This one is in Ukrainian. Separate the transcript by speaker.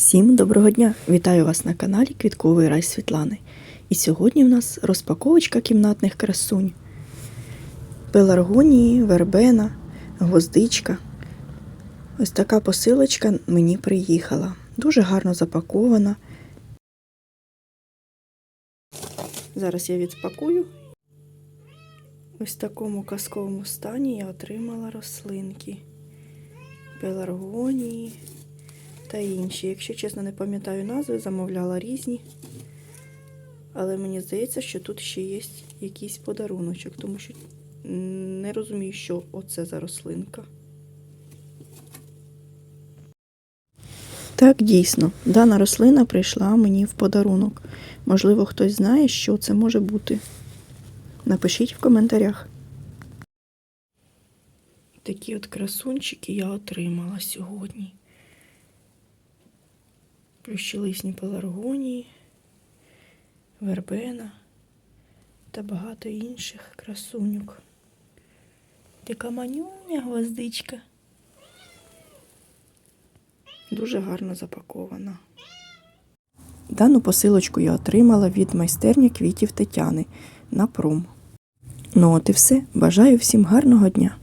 Speaker 1: Всім доброго дня! Вітаю вас на каналі Квітковий рай Світлани. І сьогодні в нас розпаковочка кімнатних красунь. Пеларгонії, вербена, гвоздичка. Ось така посилочка мені приїхала. Дуже гарно запакована. Зараз я відспакую. Ось в такому казковому стані я отримала рослинки. Пеларгонії та інші. Якщо чесно, не пам'ятаю назви, замовляла різні. Але мені здається, що тут ще є якийсь подаруночок, тому що не розумію, що оце за рослинка. Так, дійсно, дана рослина прийшла мені в подарунок. Можливо, хтось знає, що це може бути. Напишіть в коментарях. Такі от красунчики я отримала сьогодні. Плющелисні пеларгонії, вербена та багато інших красуньок. Така манюня гвоздичка. Дуже гарно запакована. Дану посилочку я отримала від майстерні квітів Тетяни на пром. Ну от і все. Бажаю всім гарного дня!